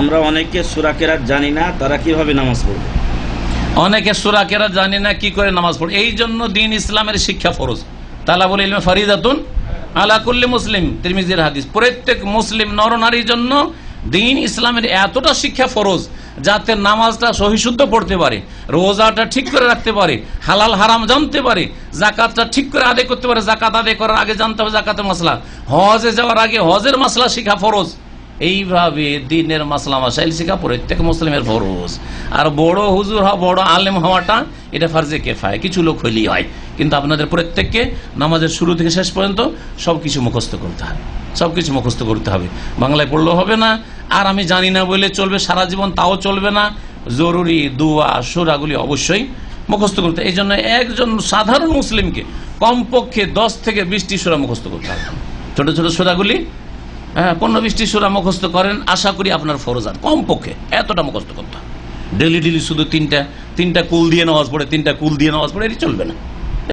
আমরা অনেকে জানি না, তারা কীভাবে নামাজ পড়বে? অনেকে জানে না, কি করে নামাজ এই জন্য দিন ইসলামের শিক্ষা ফরজ। তালা বলে ফারিদাতুন আলা কুল্লি মুসলিম, তিরমিজির হাদিস। প্রত্যেক মুসলিম নরনারীর জন্য দিন ইসলামের এতটা শিক্ষা ফরজ, যাতে নামাজটা সহিশুদ্ধ পড়তে পারে, রোজাটা ঠিক করে রাখতে পারে, হালাল হারাম জানতে পারে জাকাতটা ঠিক করে আদায় করতে পারে জাকাত আদায় করার আগে জানতে হবে জাকাতের মশলা হজে যাওয়ার আগে হজের মশলা শিখা ফরজ। এইভাবে দিনের মাসলা মাসাইল শিখা প্রত্যেক মুসলিমের ফরজ। আর বড় হুজুর হওয়া, বড় আলেম হওয়াটা, এটা ফার্জে কেফায়। কিছু লোক হইলেই হয়। কিন্তু আপনাদের প্রত্যেককে নামাজের শুরু থেকে শেষ পর্যন্ত সব কিছু মুখস্থ করতে হবে। সব কিছু মুখস্থ করতে হবে। বাংলায় পড়লেও হবে না। আর আমি জানি না বলে চলবে সারা জীবন, তাও চলবে না। জরুরি দুয়া, সুরাগুলি অবশ্যই মুখস্থ করতে এই জন্য একজন সাধারণ মুসলিমকে কমপক্ষে দশ থেকে বিশটি সুরা মুখস্থ করতে হবে। ছোট ছোট সুরাগুলি হ্যাঁ পনেরো সুরা মুখস্থ করেন, আশা করি আপনার ফরজান কমপক্ষে এতটা মুখস্থ করতে হবে। ডেলি ডেলি শুধু তিনটা তিনটা কুল দিয়ে নামাজ পড়ে, তিনটা কুল দিয়ে নামাজ পড়ে, এটি চলবে না।